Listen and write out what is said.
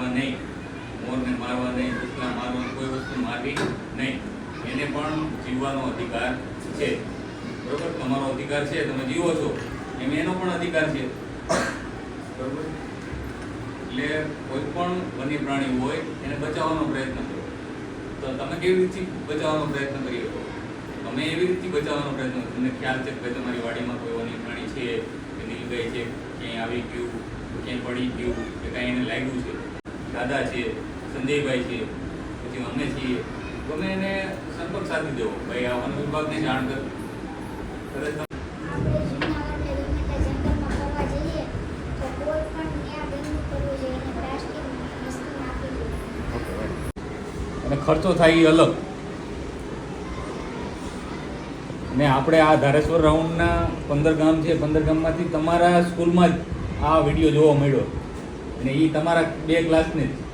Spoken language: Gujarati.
મારવા નહીં. મોરને મારવા નહીં કૂતરા મારવા કોઈ વસ્તુ મારવી નહીં. એને પણ જીવવાનો અધિકાર છે. બરોબર? તમારો અધિકાર છે, તમે જીવો છો. એમ એનો પણ અધિકાર છે. બરોબર? એટલે કોઈ પણ વન્ય પ્રાણી હોય, એને બચાવવાનો પ્રયત્ન કરો. તો તમે કેવી રીતથી બચાવવાનો પ્રયત્ન કરી શકો? તમે એવી રીતથી બચાવવાનો પ્રયત્ન તમને ખ્યાલ છે કે તમારી વાડીમાં કોઈ વન્ય પ્રાણી છે, કે નીલગાય છે, ક્યાંય આવી ગયું ક્યાંય પડી ગયું, કે કાંઈ એને લાગ્યું છે? દાદા છે સંજયભાઈ છે પછી અમે છીએ. તમે એને સંપર્ક સાધી દેવો. ભાઈ, આ વન વિભાગને જાણ કરો. અને અને ખર્ચો થાય એ અલગ. ને આપણે આ ધારેશ્વર રાઉન્ડના પંદર ગામ છે, પંદર ગામમાંથી તમારા સ્કૂલમાં જ આ વીડિયો જોવા મળ્યો. અને એ તમારા બે ક્લાસની જ.